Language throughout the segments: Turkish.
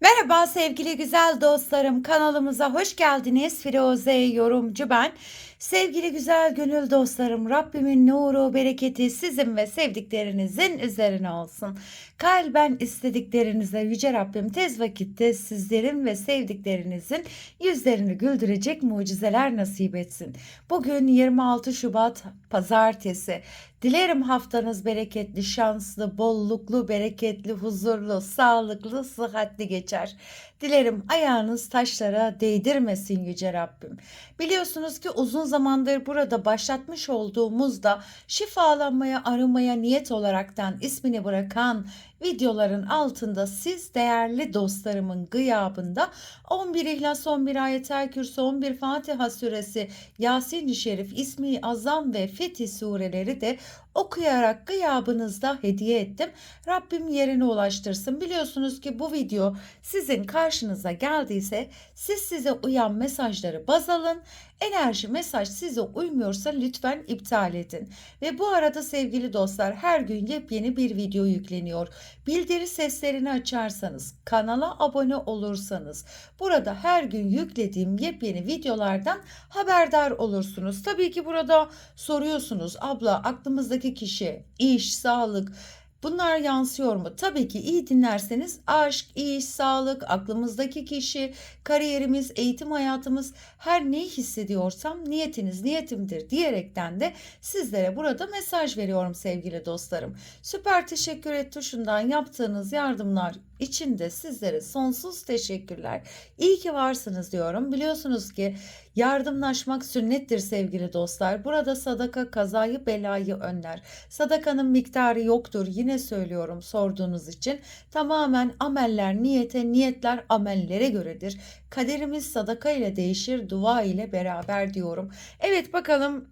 Merhaba sevgili güzel dostlarım kanalımıza hoş geldiniz. Firuze yorumcu ben. Sevgili güzel gönül dostlarım Rabbimin nuru bereketi sizin ve sevdiklerinizin üzerine olsun. Kalben istediklerinize Yüce Rabbim tez vakitte sizlerin ve sevdiklerinizin yüzlerini güldürecek mucizeler nasip etsin. Bugün 26 Şubat Pazartesi. Dilerim haftanız bereketli, şanslı, bolluklu, bereketli, huzurlu, sağlıklı, sıhhatli geçer. Dilerim ayağınız taşlara değdirmesin Yüce Rabbim. Biliyorsunuz ki uzun zamandır burada başlatmış olduğumuzda şifalanmaya, arınmaya niyet olaraktan ismini bırakan videoların altında siz değerli dostlarımın gıyabında 11 İhlas, 11 Ayetel Kürsü, 11 Fatiha suresi, Yasin-i Şerif, İsmi Azam ve Fetih sureleri de okuyarak gıyabınızda hediye ettim. Rabbim yerine ulaştırsın. Biliyorsunuz ki bu video sizin karşınıza geldiyse siz size uyan mesajları baz alın. Enerji mesaj size uymuyorsa lütfen iptal edin. Ve bu arada sevgili dostlar her gün yepyeni bir video yükleniyor. Bildiri seslerini açarsanız, kanala abone olursanız burada her gün yüklediğim yepyeni videolardan haberdar olursunuz. Tabii ki burada soruyorsunuz abla aklımızdaki kişi, iş, sağlık Bunlar yansıyor mu? Tabii ki iyi dinlerseniz aşk, iş, sağlık, aklımızdaki kişi, kariyerimiz, eğitim hayatımız her neyi hissediyorsam niyetiniz niyetimdir diyerekten de sizlere burada mesaj veriyorum sevgili dostlarım. Süper teşekkür et tuşundan yaptığınız yardımlar için de sizlere sonsuz teşekkürler. İyi ki varsınız diyorum. Biliyorsunuz ki yardımlaşmak sünnettir sevgili dostlar. Burada sadaka kazayı belayı önler. Sadakanın miktarı yoktur. Yine söylüyorum sorduğunuz için. Tamamen ameller niyete, niyetler amellere göredir. Kaderimiz sadaka ile değişir, dua ile beraber diyorum. Evet bakalım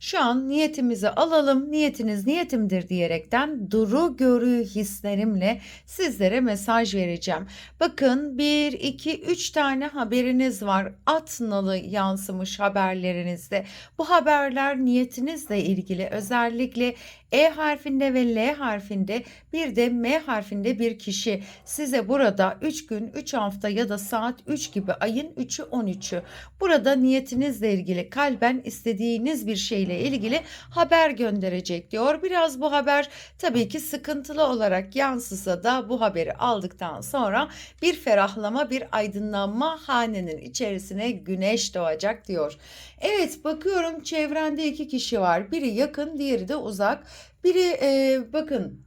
şu an niyetimizi alalım. Niyetiniz niyetimdir diyerekten duru görü hislerimle sizlere mesaj vereceğim. Bakın 1, 2, 3 tane haberiniz var. At nalı yansımış haberlerinizde. Bu haberler niyetinizle ilgili özellikle e harfinde ve L harfinde bir de M harfinde bir kişi size burada 3 gün, 3 hafta ya da saat 3 gibi ayın 3'ü 13'ü burada niyetinizle ilgili kalben istediğiniz bir şeyle ilgili haber gönderecek diyor. Biraz bu haber tabii ki sıkıntılı olarak yansısa da bu haberi aldıktan sonra bir ferahlama, bir aydınlanma hanenin içerisine güneş doğacak diyor. Evet bakıyorum çevrende iki kişi var. Biri yakın, diğeri de uzak. Biri e, bakın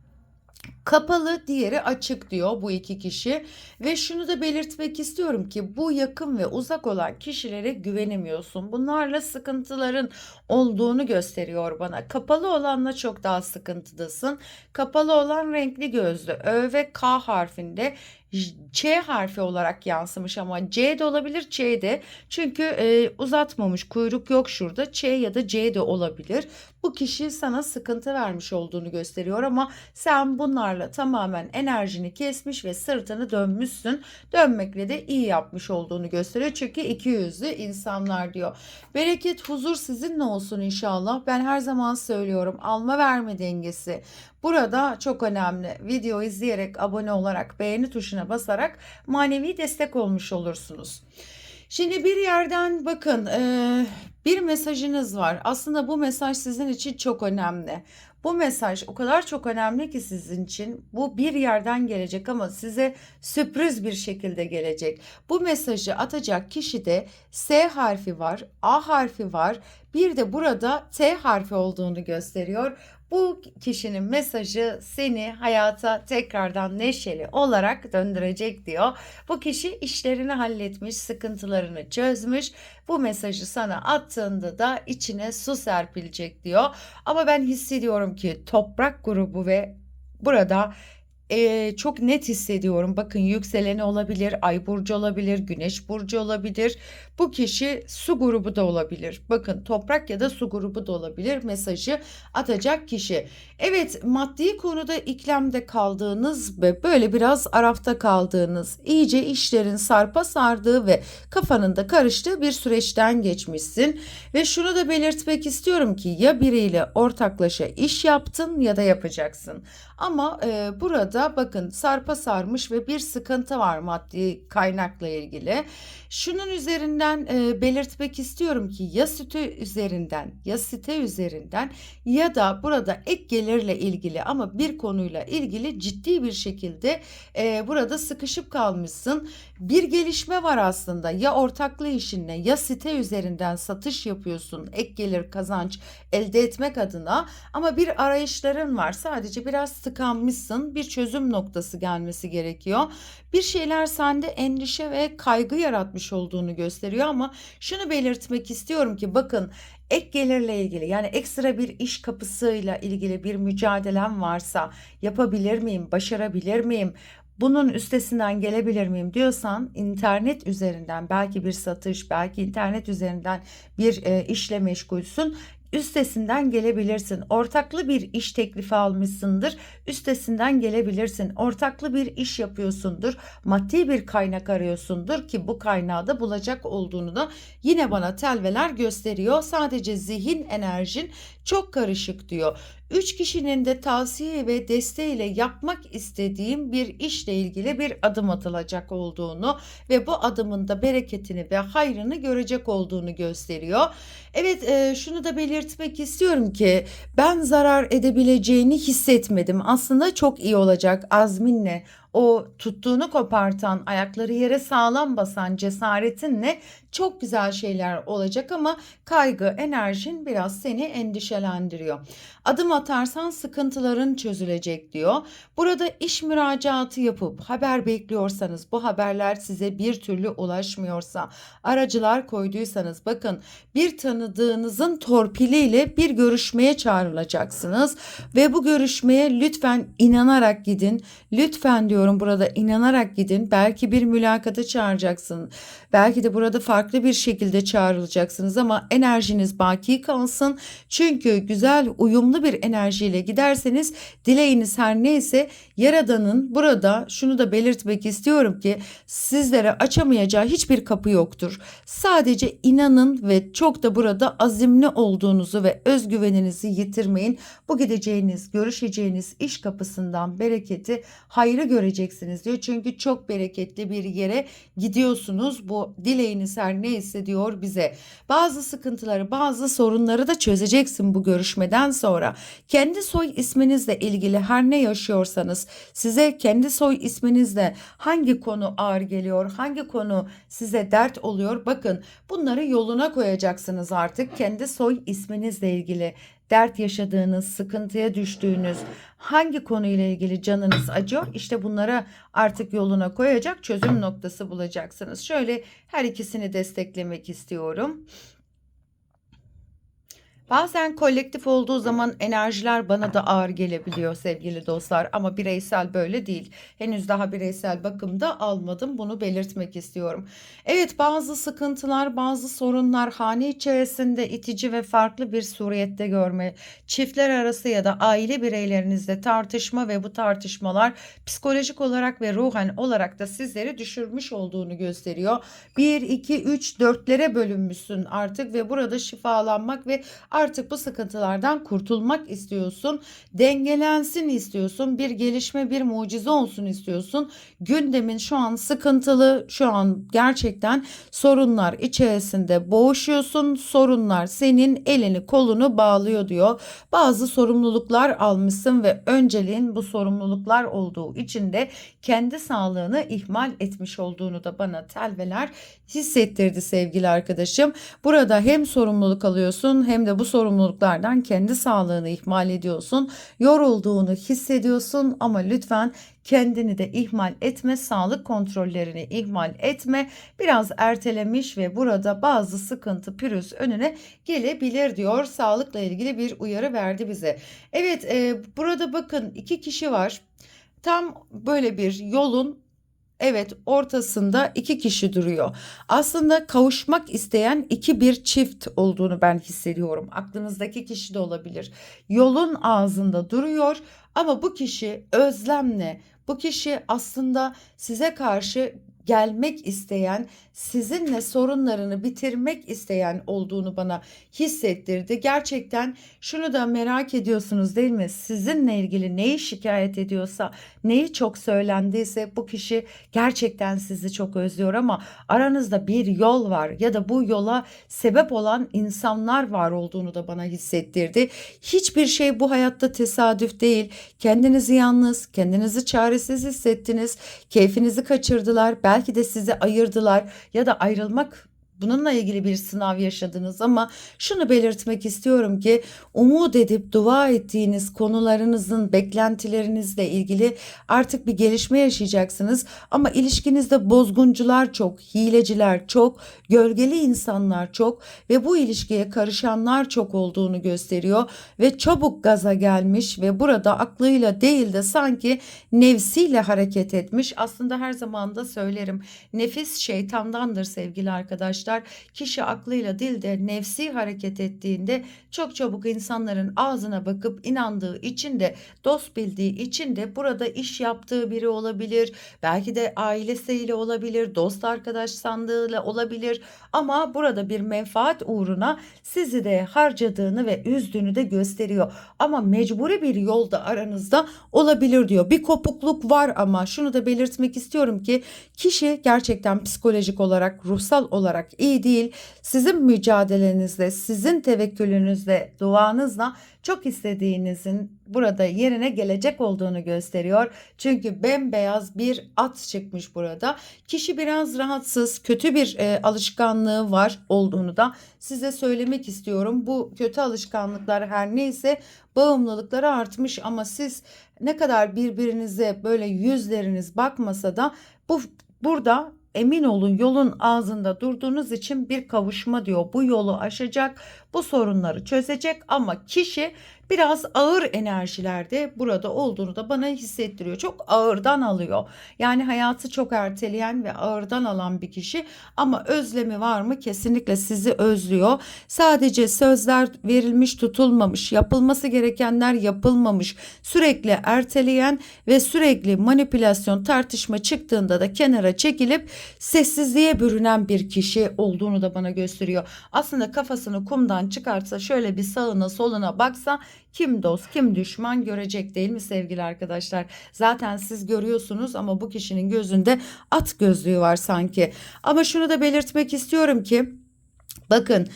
kapalı, diğeri açık diyor bu iki kişi ve şunu da belirtmek istiyorum ki bu yakın ve uzak olan kişilere güvenemiyorsun. Bunlarla sıkıntıların olduğunu gösteriyor bana. Kapalı olanla çok daha sıkıntıdasın. Kapalı olan renkli gözlü Ö ve K harfinde Ç harfi olarak yansımış ama C de olabilir Ç de. Çünkü e, uzatmamış kuyruk yok şurada. Ç ya da C de olabilir. Bu kişi sana sıkıntı vermiş olduğunu gösteriyor ama sen bunlarla tamamen enerjini kesmiş ve sırtını dönmüşsün. Dönmekle de iyi yapmış olduğunu gösteriyor. Çünkü iki yüzlü insanlar diyor. Bereket, huzur sizinle olsun inşallah. Ben her zaman söylüyorum alma verme dengesi. Burada çok önemli. Video izleyerek, abone olarak, beğeni tuşuna basarak manevi destek olmuş olursunuz. Şimdi bir yerden bakın bir mesajınız var. Aslında bu mesaj sizin için çok önemli. Bu mesaj o kadar çok önemli ki sizin için. Bu bir yerden gelecek ama size sürpriz bir şekilde gelecek. Bu mesajı atacak kişide S harfi var, A harfi var. Bir de burada T harfi olduğunu gösteriyor. Bu kişinin mesajı seni hayata tekrardan neşeli olarak döndürecek diyor. Bu kişi işlerini halletmiş, sıkıntılarını çözmüş. Bu mesajı sana attığında da içine su serpilecek diyor. Ama ben hissediyorum ki toprak grubu ve burada Eee, çok net hissediyorum. Bakın yükseleni olabilir, ay burcu olabilir, güneş burcu olabilir. Bu kişi su grubu da olabilir. Bakın toprak ya da su grubu da olabilir mesajı atacak kişi. Evet maddi konuda iklemde kaldığınız ve böyle biraz arafta kaldığınız, iyice işlerin sarpa sardığı ve kafanın da karıştığı bir süreçten geçmişsin. Ve şunu da belirtmek istiyorum ki ya biriyle ortaklaşa iş yaptın ya da yapacaksın. Ama e, burada bakın sarpa sarmış ve bir sıkıntı var maddi kaynakla ilgili. Şunun üzerinden e, belirtmek istiyorum ki ya sütü üzerinden ya site üzerinden ya da burada ek gelirle ilgili ama bir konuyla ilgili ciddi bir şekilde e, burada sıkışıp kalmışsın. Bir gelişme var aslında. Ya ortaklı işinle ya site üzerinden satış yapıyorsun ek gelir kazanç elde etmek adına. Ama bir arayışların var. Sadece biraz tıkanmışsın. Bir çözüm noktası gelmesi gerekiyor. Bir şeyler sende endişe ve kaygı yaratmış olduğunu gösteriyor ama şunu belirtmek istiyorum ki bakın ek gelirle ilgili yani ekstra bir iş kapısıyla ilgili bir mücadelem varsa yapabilir miyim, başarabilir miyim? bunun üstesinden gelebilir miyim diyorsan internet üzerinden belki bir satış, belki internet üzerinden bir e, işle meşgulsün üstesinden gelebilirsin. Ortaklı bir iş teklifi almışsındır. Üstesinden gelebilirsin. Ortaklı bir iş yapıyorsundur. Maddi bir kaynak arıyorsundur ki bu kaynağı da bulacak olduğunu da yine bana telveler gösteriyor. Sadece zihin enerjin çok karışık diyor. Üç kişinin de tavsiye ve desteğiyle yapmak istediğim bir işle ilgili bir adım atılacak olduğunu ve bu adımın da bereketini ve hayrını görecek olduğunu gösteriyor. Evet e, şunu da belirtmek istiyorum ki ben zarar edebileceğini hissetmedim. Aslında çok iyi olacak azminle o tuttuğunu kopartan, ayakları yere sağlam basan cesaretinle çok güzel şeyler olacak ama kaygı, enerjin biraz seni endişelendiriyor. Adım atarsan sıkıntıların çözülecek diyor. Burada iş müracaatı yapıp haber bekliyorsanız, bu haberler size bir türlü ulaşmıyorsa, aracılar koyduysanız bakın bir tanıdığınızın torpiliyle bir görüşmeye çağrılacaksınız ve bu görüşmeye lütfen inanarak gidin. Lütfen diyorum burada inanarak gidin. Belki bir mülakata çağıracaksın. Belki de burada farklı bir şekilde çağrılacaksınız ama enerjiniz baki kalsın. Çünkü güzel, uyumlu bir enerjiyle giderseniz dileğiniz her neyse Yaradan'ın burada şunu da belirtmek istiyorum ki sizlere açamayacağı hiçbir kapı yoktur. Sadece inanın ve çok da burada azimli olduğunuzu ve özgüveninizi yitirmeyin. Bu gideceğiniz, görüşeceğiniz iş kapısından bereketi, hayrı göreceksiniz diyor. Çünkü çok bereketli bir yere gidiyorsunuz. Bu dileğiniz her neyse diyor bize. Bazı sıkıntıları, bazı sorunları da çözeceksin bu görüşmeden sonra. Kendi soy isminizle ilgili her ne yaşıyorsanız size kendi soy isminizle hangi konu ağır geliyor, hangi konu size dert oluyor bakın bunları yoluna koyacaksınız artık kendi soy isminizle ilgili dert yaşadığınız, sıkıntıya düştüğünüz, hangi konuyla ilgili canınız acıyor? İşte bunlara artık yoluna koyacak çözüm noktası bulacaksınız. Şöyle her ikisini desteklemek istiyorum. Bazen kolektif olduğu zaman enerjiler bana da ağır gelebiliyor sevgili dostlar ama bireysel böyle değil. Henüz daha bireysel bakımda almadım bunu belirtmek istiyorum. Evet bazı sıkıntılar bazı sorunlar hane içerisinde itici ve farklı bir suriyette görme, çiftler arası ya da aile bireylerinizle tartışma ve bu tartışmalar psikolojik olarak ve ruhen olarak da sizleri düşürmüş olduğunu gösteriyor. 1, 2, 3, 4'lere bölünmüşsün artık ve burada şifalanmak ve Artık bu sıkıntılardan kurtulmak istiyorsun. Dengelensin istiyorsun. Bir gelişme, bir mucize olsun istiyorsun. Gündemin şu an sıkıntılı, şu an gerçekten sorunlar içerisinde boğuşuyorsun. Sorunlar senin elini kolunu bağlıyor diyor. Bazı sorumluluklar almışsın ve önceliğin bu sorumluluklar olduğu için de kendi sağlığını ihmal etmiş olduğunu da bana telveler hissettirdi sevgili arkadaşım. Burada hem sorumluluk alıyorsun hem de bu sorumluluklardan kendi sağlığını ihmal ediyorsun. Yorulduğunu hissediyorsun ama lütfen kendini de ihmal etme, sağlık kontrollerini ihmal etme. Biraz ertelemiş ve burada bazı sıkıntı pürüz önüne gelebilir diyor. Sağlıkla ilgili bir uyarı verdi bize. Evet e, burada bakın iki kişi var. Tam böyle bir yolun Evet, ortasında iki kişi duruyor. Aslında kavuşmak isteyen iki bir çift olduğunu ben hissediyorum. Aklınızdaki kişi de olabilir. Yolun ağzında duruyor ama bu kişi özlemle, bu kişi aslında size karşı gelmek isteyen, sizinle sorunlarını bitirmek isteyen olduğunu bana hissettirdi. Gerçekten şunu da merak ediyorsunuz değil mi? Sizinle ilgili neyi şikayet ediyorsa, neyi çok söylendiyse bu kişi gerçekten sizi çok özlüyor ama aranızda bir yol var ya da bu yola sebep olan insanlar var olduğunu da bana hissettirdi. Hiçbir şey bu hayatta tesadüf değil. Kendinizi yalnız, kendinizi çaresiz hissettiniz. Keyfinizi kaçırdılar. Belki de sizi ayırdılar ya da ayrılmak bununla ilgili bir sınav yaşadınız ama şunu belirtmek istiyorum ki umut edip dua ettiğiniz konularınızın beklentilerinizle ilgili artık bir gelişme yaşayacaksınız ama ilişkinizde bozguncular çok, hileciler çok, gölgeli insanlar çok ve bu ilişkiye karışanlar çok olduğunu gösteriyor ve çabuk gaza gelmiş ve burada aklıyla değil de sanki nefsiyle hareket etmiş. Aslında her zaman da söylerim. Nefis şeytandandır sevgili arkadaşlar arkadaşlar kişi aklıyla değil de nefsi hareket ettiğinde çok çabuk insanların ağzına bakıp inandığı için de dost bildiği için de burada iş yaptığı biri olabilir. Belki de ailesiyle olabilir, dost arkadaş sandığıyla olabilir ama burada bir menfaat uğruna sizi de harcadığını ve üzdüğünü de gösteriyor. Ama mecburi bir yolda aranızda olabilir diyor. Bir kopukluk var ama şunu da belirtmek istiyorum ki kişi gerçekten psikolojik olarak, ruhsal olarak iyi değil. Sizin mücadelenizle, sizin tevekkülünüzle, duanızla çok istediğinizin burada yerine gelecek olduğunu gösteriyor. Çünkü bembeyaz bir at çıkmış burada. Kişi biraz rahatsız, kötü bir e, alışkanlığı var olduğunu da size söylemek istiyorum. Bu kötü alışkanlıklar her neyse bağımlılıkları artmış ama siz ne kadar birbirinize böyle yüzleriniz bakmasa da bu burada emin olun yolun ağzında durduğunuz için bir kavuşma diyor. Bu yolu aşacak, bu sorunları çözecek ama kişi biraz ağır enerjilerde burada olduğunu da bana hissettiriyor. Çok ağırdan alıyor. Yani hayatı çok erteleyen ve ağırdan alan bir kişi ama özlemi var mı? Kesinlikle sizi özlüyor. Sadece sözler verilmiş, tutulmamış, yapılması gerekenler yapılmamış. Sürekli erteleyen ve sürekli manipülasyon, tartışma çıktığında da kenara çekilip sessizliğe bürünen bir kişi olduğunu da bana gösteriyor. Aslında kafasını kumdan çıkartsa şöyle bir sağına soluna baksa kim dost kim düşman görecek değil mi sevgili arkadaşlar? Zaten siz görüyorsunuz ama bu kişinin gözünde at gözlüğü var sanki. Ama şunu da belirtmek istiyorum ki Bakın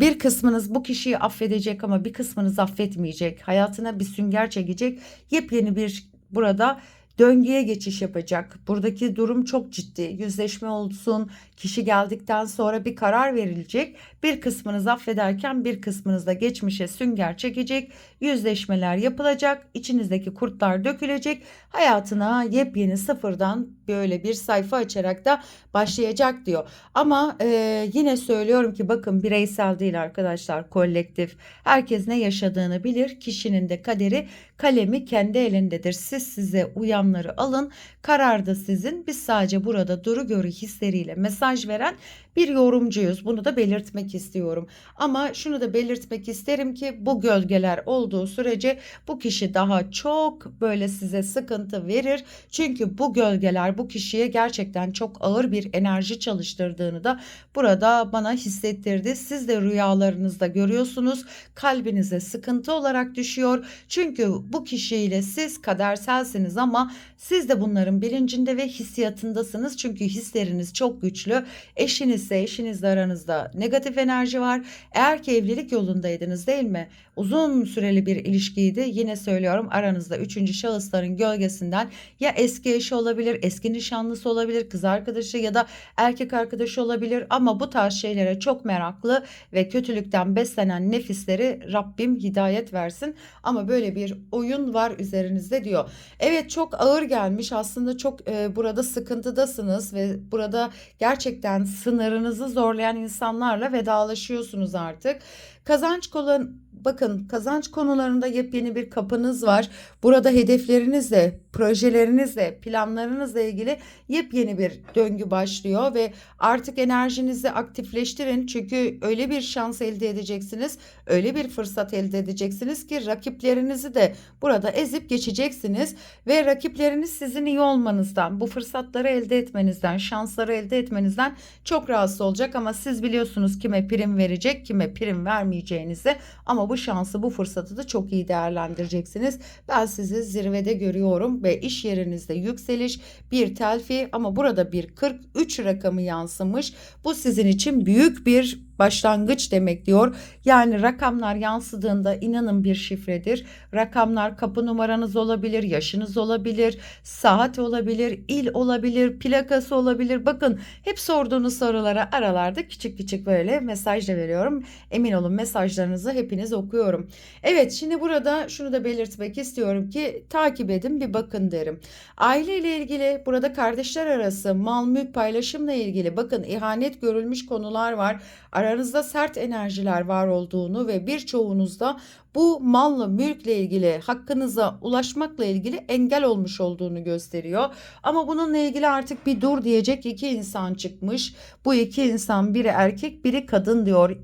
bir kısmınız bu kişiyi affedecek ama bir kısmınız affetmeyecek. Hayatına bir sünger çekecek. Yepyeni bir burada döngüye geçiş yapacak. Buradaki durum çok ciddi. Yüzleşme olsun, kişi geldikten sonra bir karar verilecek. Bir kısmınız affederken bir kısmınız da geçmişe sünger çekecek. Yüzleşmeler yapılacak. İçinizdeki kurtlar dökülecek. Hayatına yepyeni sıfırdan böyle bir sayfa açarak da başlayacak diyor. Ama e, yine söylüyorum ki bakın bireysel değil arkadaşlar kolektif. Herkes ne yaşadığını bilir. Kişinin de kaderi kalemi kendi elindedir. Siz size uyanları alın. Karar da sizin. Biz sadece burada duru görü hisleriyle mesaj veren bir yorumcuyuz. Bunu da belirtmek istiyorum. Ama şunu da belirtmek isterim ki bu gölgeler olduğu sürece bu kişi daha çok böyle size sıkıntı verir. Çünkü bu gölgeler bu kişiye gerçekten çok ağır bir enerji çalıştırdığını da burada bana hissettirdi. Siz de rüyalarınızda görüyorsunuz. Kalbinize sıkıntı olarak düşüyor. Çünkü bu kişiyle siz kaderselsiniz ama siz de bunların bilincinde ve hissiyatındasınız. Çünkü hisleriniz çok güçlü. Eşiniz eşinizle eşinizle aranızda negatif enerji var. Eğer ki evlilik yolundaydınız değil mi? Uzun süreli bir ilişkiydi. Yine söylüyorum aranızda üçüncü şahısların gölgesinden ya eski eşi olabilir, eski nişanlısı olabilir, kız arkadaşı ya da erkek arkadaşı olabilir. Ama bu tarz şeylere çok meraklı ve kötülükten beslenen nefisleri Rabbim hidayet versin. Ama böyle bir oyun var üzerinizde diyor. Evet çok ağır gelmiş aslında çok e, burada sıkıntıdasınız ve burada gerçekten sınırınızı zorlayan insanlarla vedalaşıyorsunuz artık. Kazanç bakın kazanç konularında yepyeni bir kapınız var. Burada hedeflerinizle, projelerinizle, planlarınızla ilgili yepyeni bir döngü başlıyor ve artık enerjinizi aktifleştirin. Çünkü öyle bir şans elde edeceksiniz, öyle bir fırsat elde edeceksiniz ki rakiplerinizi de burada ezip geçeceksiniz ve rakipleriniz sizin iyi olmanızdan, bu fırsatları elde etmenizden, şansları elde etmenizden çok rahatsız olacak ama siz biliyorsunuz kime prim verecek, kime prim vermeyeceğinizi ama bu şansı, bu fırsatı da çok iyi değerlendireceksiniz. Ben sizi zirvede görüyorum ve iş yerinizde yükseliş, bir telfi ama burada bir 43 rakamı yansımış. Bu sizin için büyük bir başlangıç demek diyor. Yani rakamlar yansıdığında inanın bir şifredir. Rakamlar kapı numaranız olabilir, yaşınız olabilir, saat olabilir, il olabilir, plakası olabilir. Bakın hep sorduğunuz sorulara aralarda küçük küçük böyle mesaj da veriyorum. Emin olun mesajlarınızı hepiniz okuyorum. Evet şimdi burada şunu da belirtmek istiyorum ki takip edin bir bakın derim. Aile ile ilgili burada kardeşler arası mal mülk paylaşımla ilgili bakın ihanet görülmüş konular var aranızda sert enerjiler var olduğunu ve birçoğunuzda bu malla mülkle ilgili hakkınıza ulaşmakla ilgili engel olmuş olduğunu gösteriyor. Ama bununla ilgili artık bir dur diyecek iki insan çıkmış. Bu iki insan biri erkek biri kadın diyor.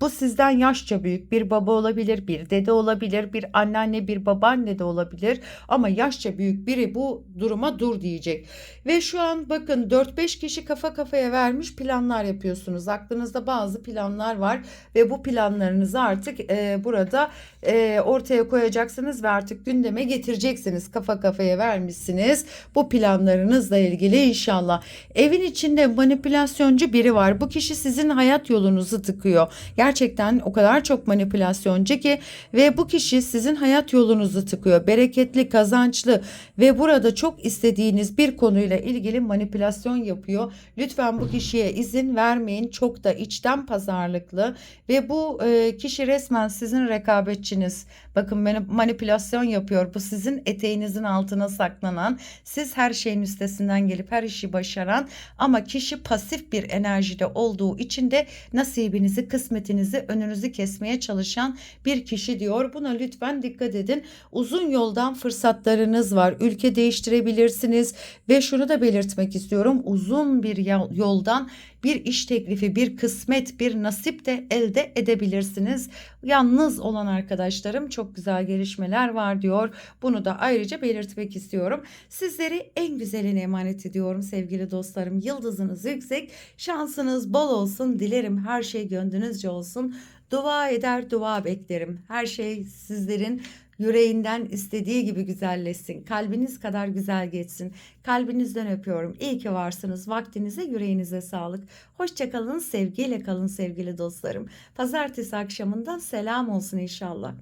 Bu sizden yaşça büyük bir baba olabilir, bir dede olabilir, bir anneanne, bir babaanne de olabilir. Ama yaşça büyük biri bu duruma dur diyecek. Ve şu an bakın 4-5 kişi kafa kafaya vermiş planlar yapıyorsunuz. Aklınızda bazı planlar var ve bu planlarınızı artık e, burada e, ortaya koyacaksınız ve artık gündeme getireceksiniz. Kafa kafaya vermişsiniz bu planlarınızla ilgili inşallah. Evin içinde manipülasyoncu biri var. Bu kişi sizin hayat yolunuzu tıkıyor. Gerçekten o kadar çok manipülasyoncu ki ve bu kişi sizin hayat yolunuzu tıkıyor. Bereketli, kazançlı ve burada çok istediğiniz bir konuyla ilgili manipülasyon yapıyor. Lütfen bu kişiye izin vermeyin. Çok da içten pazarlıklı ve bu e, kişi resmen sizin rekabetçiniz. Bakın manipülasyon yapıyor. Bu sizin eteğinizin altına saklanan, siz her şeyin üstesinden gelip her işi başaran ama kişi pasif bir enerjide olduğu için de nasibinizi, kısmetinizi, önünüzü kesmeye çalışan bir kişi diyor. Buna lütfen dikkat edin. Uzun yoldan fırsatlarınız var. Ülke değiştirebilirsiniz ve şunu da belirtmek istiyorum. Uzun bir yoldan bir iş teklifi, bir kısmet, bir nasip de elde edebilirsiniz. Yalnız olan arkadaşlarım çok güzel gelişmeler var diyor. Bunu da ayrıca belirtmek istiyorum. Sizleri en güzeline emanet ediyorum sevgili dostlarım. Yıldızınız yüksek, şansınız bol olsun. Dilerim her şey gönlünüzce olsun. Dua eder, dua beklerim. Her şey sizlerin yüreğinden istediği gibi güzelleşsin. Kalbiniz kadar güzel geçsin. Kalbinizden öpüyorum. İyi ki varsınız. Vaktinize, yüreğinize sağlık. Hoşçakalın, sevgiyle kalın sevgili dostlarım. Pazartesi akşamından selam olsun inşallah.